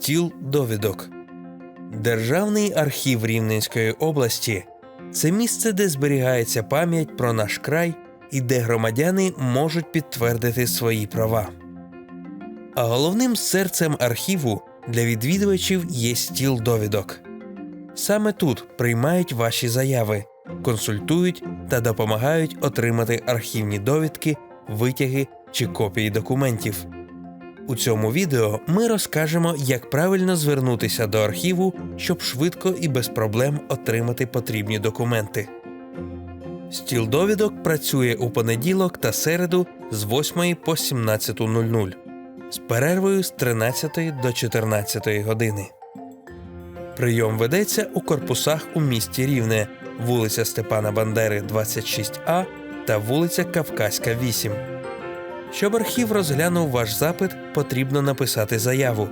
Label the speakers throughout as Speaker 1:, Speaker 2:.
Speaker 1: Стіл довідок. Державний архів Рівненської області це місце, де зберігається пам'ять про наш край і де громадяни можуть підтвердити свої права. А головним серцем архіву для відвідувачів є стіл довідок. Саме тут приймають ваші заяви, консультують та допомагають отримати архівні довідки, витяги чи копії документів. У цьому відео ми розкажемо, як правильно звернутися до архіву, щоб швидко і без проблем отримати потрібні документи. Стіл довідок працює у понеділок та середу з 8 по 17.00 з перервою з 13 до 14 години. Прийом ведеться у корпусах у місті Рівне, вулиця Степана Бандери, 26А та вулиця Кавказька, 8. Щоб архів розглянув ваш запит, потрібно написати заяву.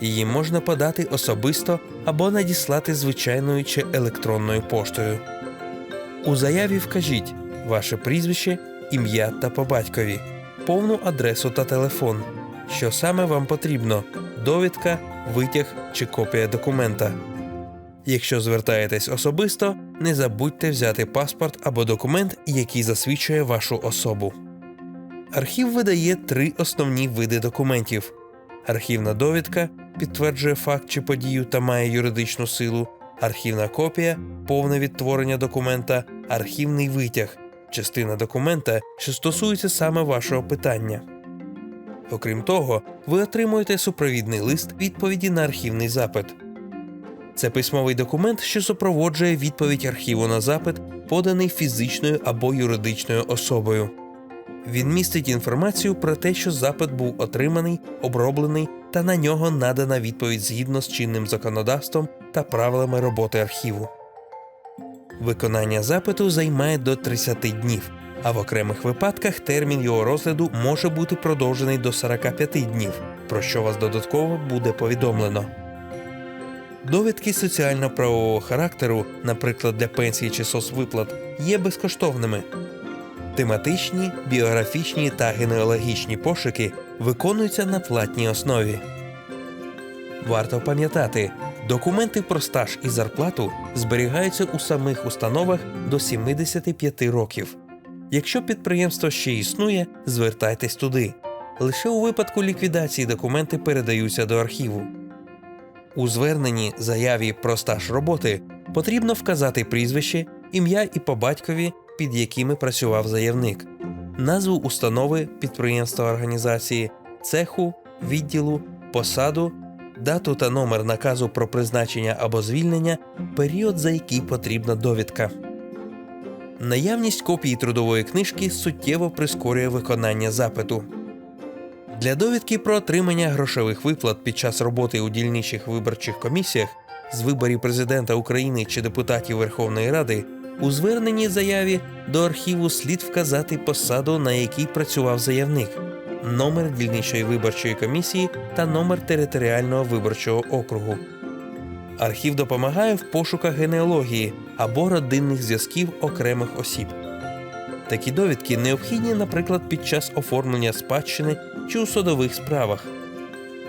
Speaker 1: Її можна подати особисто або надіслати звичайною чи електронною поштою. У заяві вкажіть ваше прізвище, ім'я та по батькові, повну адресу та телефон, що саме вам потрібно довідка, витяг чи копія документа. Якщо звертаєтесь особисто, не забудьте взяти паспорт або документ, який засвідчує вашу особу. Архів видає три основні види документів: архівна довідка підтверджує факт чи подію та має юридичну силу, архівна копія, повне відтворення документа, архівний витяг, частина документа, що стосується саме вашого питання. Окрім того, ви отримуєте супровідний лист відповіді на архівний запит. Це письмовий документ, що супроводжує відповідь архіву на запит, поданий фізичною або юридичною особою. Він містить інформацію про те, що запит був отриманий, оброблений та на нього надана відповідь згідно з чинним законодавством та правилами роботи архіву. Виконання запиту займає до 30 днів, а в окремих випадках термін його розгляду може бути продовжений до 45 днів, про що вас додатково буде повідомлено. Довідки соціально-правового характеру, наприклад, для пенсії чи соцвиплат, є безкоштовними. Тематичні, біографічні та генеалогічні пошуки виконуються на платній основі. Варто пам'ятати, документи про стаж і зарплату зберігаються у самих установах до 75 років. Якщо підприємство ще існує, звертайтесь туди. Лише у випадку ліквідації документи передаються до архіву. У зверненні заяві про стаж роботи потрібно вказати прізвище, ім'я і по батькові, під якими працював заявник, назву установи, підприємства організації, цеху, відділу, посаду, дату та номер наказу про призначення або звільнення, період, за який потрібна довідка. Наявність копії трудової книжки суттєво прискорює виконання запиту. Для довідки про отримання грошових виплат під час роботи у дільничих виборчих комісіях з виборів президента України чи депутатів Верховної Ради у зверненні заяві до архіву слід вказати посаду, на якій працював заявник, номер дільничої виборчої комісії та номер територіального виборчого округу. Архів допомагає в пошуках генеалогії або родинних зв'язків окремих осіб. Такі довідки необхідні, наприклад, під час оформлення спадщини чи у судових справах.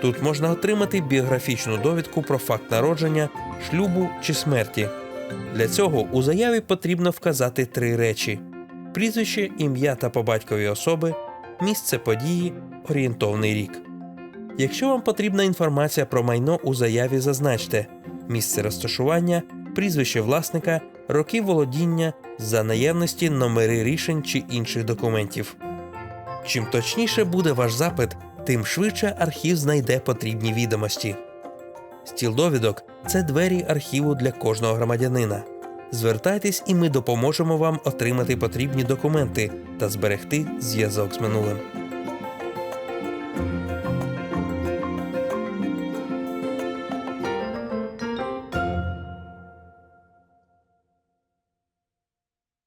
Speaker 1: Тут можна отримати біографічну довідку про факт народження, шлюбу чи смерті. Для цього у заяві потрібно вказати три речі: прізвище, ім'я та по батькові особи, місце події, орієнтовний рік. Якщо вам потрібна інформація про майно у заяві, зазначте місце розташування, прізвище власника, роки володіння за наявності номери рішень чи інших документів. Чим точніше буде ваш запит, тим швидше архів знайде потрібні відомості. Стіл довідок це двері архіву для кожного громадянина. Звертайтесь, і ми допоможемо вам отримати потрібні документи та зберегти зв'язок з минулим.